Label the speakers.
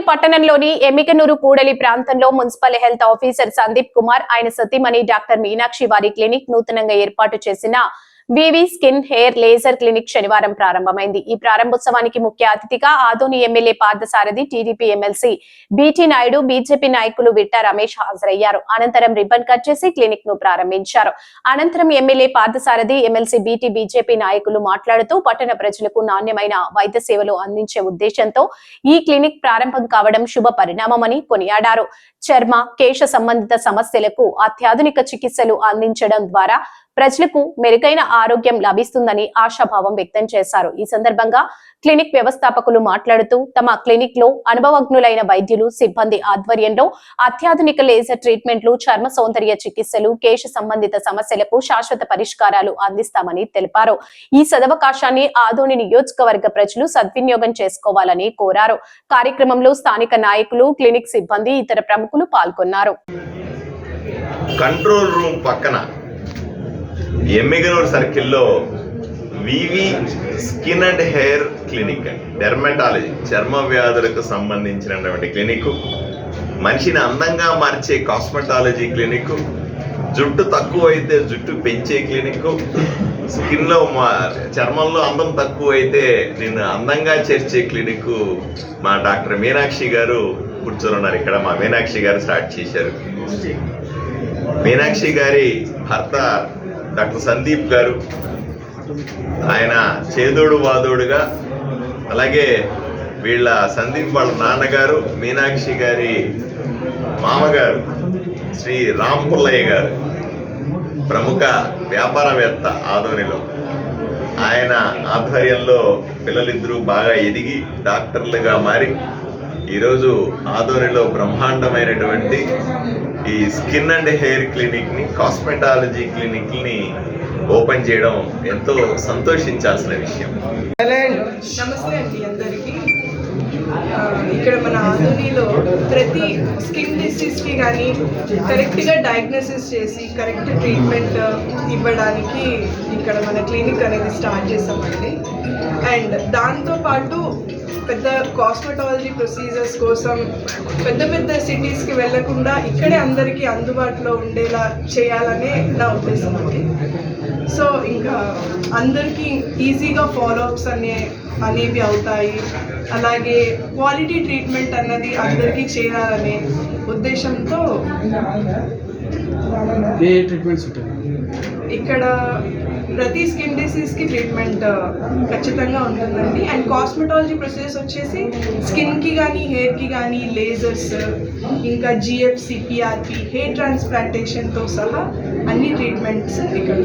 Speaker 1: పట్టణంలోని ఎమికనూరు కూడలి ప్రాంతంలో municipal health officer Sandeep Kumar ఆయన సతీమణి డాక్టర్ మీనాక్షి వారి క్లినిక్ నూతనంగా ఏర్పాటు చేసిన V V skin hair laser clinic శనివారం ప్రారంభమైంది. ఈ ప్రారంభోత్సవానికి ముఖ్య అతిథిగా Adoni MLA Parthasarathi TDP MLC B T Naidu BJP నాయకులు విట్ట రమేష్ హాజరయ్యారు. అనంతరం రిబ్బన్ కట్ చేసి క్లినిక్ను ప్రారంభించారు. అనంతరం MLA Parthasarathi MLC B T BJP నాయకులు మాట్లాడుతూ పట్టణ ప్రజలకు నాణ్యమైన వైద్య సేవలు అందించే ఉద్దేశంతో ఈ క్లినిక్ ప్రారంభం కావడం శుభ పరిణామమని కొనియాడారు. చర్మ కేశ సంబంధిత సమస్యలకు అత్యాధునిక చికిత్సలు అందించడం ద్వారా ప్రజలకు మెరుగైన ఆరోగ్యం లభిస్తుందని ఆశాభావం వ్యక్తం చేశారు. ఈ సందర్భంగా క్లినిక్ వ్యవస్థాపకులు మాట్లాడుతూ తమ క్లినిక్లో అనుభవజ్ఞులైన వైద్యులు సిబ్బంది ఆధ్వర్యంలో అత్యాధునిక లేజర్ ట్రీట్మెంట్లు చర్మ సౌందర్య చికిత్సలు కేశ సంబంధిత సమస్యలకు శాశ్వత పరిష్కారాలు అందిస్తామని తెలిపారు. ఈ సదవకాశాన్ని ఆదోని నియోజకవర్గ ప్రజలు సద్వినియోగం చేసుకోవాలని కోరారు. కార్యక్రమంలో స్థానిక నాయకులు క్లినిక్ సిబ్బంది ఇతర ప్రముఖులు పాల్గొన్నారు.
Speaker 2: కంట్రోల్ రూమ్ పక్కన ఎమ్మిగనూరు సర్కిల్లో V V skin and hair clinic dermatology చర్మ వ్యాధులకు సంబంధించినటువంటి క్లినిక్ మనిషిని అందంగా మార్చే కాస్మెటాలజీ క్లినిక్ జుట్టు తక్కువ అయితే జుట్టు పెంచే క్లినిక్ స్కిన్లో మా చర్మంలో అందం తక్కువ అయితే నిన్ను అందంగా చేర్చే క్లినిక్ మా డాక్టర్ మీనాక్షి గారు కూర్చొని ఉన్నారు. ఇక్కడ మా మీనాక్షి గారు స్టార్ట్ చేశారు. మీనాక్షి గారి భర్త డాక్టర్ సందీప్ గారు ఆయన చేదోడు వాదోడుగా అలాగే వీళ్ళ సందీప్ వాళ్ళ నాన్నగారు మీనాక్షి గారి మామగారు శ్రీ రామ్ పుల్లయ్య గారు ప్రముఖ వ్యాపారవేత్త ఆదోనిలో ఆయన ఆధ్వర్యంలో పిల్లలిద్దరూ బాగా ఎదిగి డాక్టర్లుగా మారి ఈరోజు ఆదోనిలో బ్రహ్మాండమైనటువంటి ఈ స్కిన్ అండ్ హెయిర్ క్లినిక్ని కాస్మెటాలజీ క్లినిక్ని ఓపెన్ చేయడం ఎంతో సంతోషించాల్సిన విషయం.
Speaker 3: నమస్తే అండి అందరికీ. ఇక్కడ మన ఆధునిలో ప్రతి స్కిన్ డిసీజ్కి కానీ కరెక్ట్గా డయాగ్నోసిస్ చేసి కరెక్ట్ ట్రీట్మెంట్ ఇవ్వడానికి ఇక్కడ మన క్లినిక్ అనేది స్టార్ట్ చేస్తామండి అండ్ దాంతోపాటు పెద్ద కాస్మెటాలజీ ప్రొసీజర్స్ కోసం పెద్ద పెద్ద సిటీస్కి వెళ్ళకుండా ఇక్కడే అందరికీ అందుబాటులో ఉండేలా చేయాలనే నా ఉద్దేశం అండి. సో ఇంకా అందరికీ ఈజీగా ఫాలోఅప్స్ అనే అనేవి అవుతాయి. అలాగే క్వాలిటీ ట్రీట్మెంట్ అన్నది అందరికీ చేయాలనే ఉద్దేశంతో
Speaker 4: ఏ ఏ ట్రీట్మెంట్స్ ఉంటాయి?
Speaker 3: ఇక్కడ ప్రతి స్కిన్ డిసీజ్కి ట్రీట్మెంట్ ఖచ్చితంగా ఉంటుందండి. అండ్ కాస్మెటాలజీ ప్రొసీజర్స్ వచ్చేసి స్కిన్కి కానీ హెయిర్కి కానీ లేజర్స్ ఇంకా జిఎఫ్సి పిఆర్పి హెయిర్ ట్రాన్స్ప్లాంటేషన్తో సహా అన్ని ట్రీట్మెంట్స్ ఇక్కడ.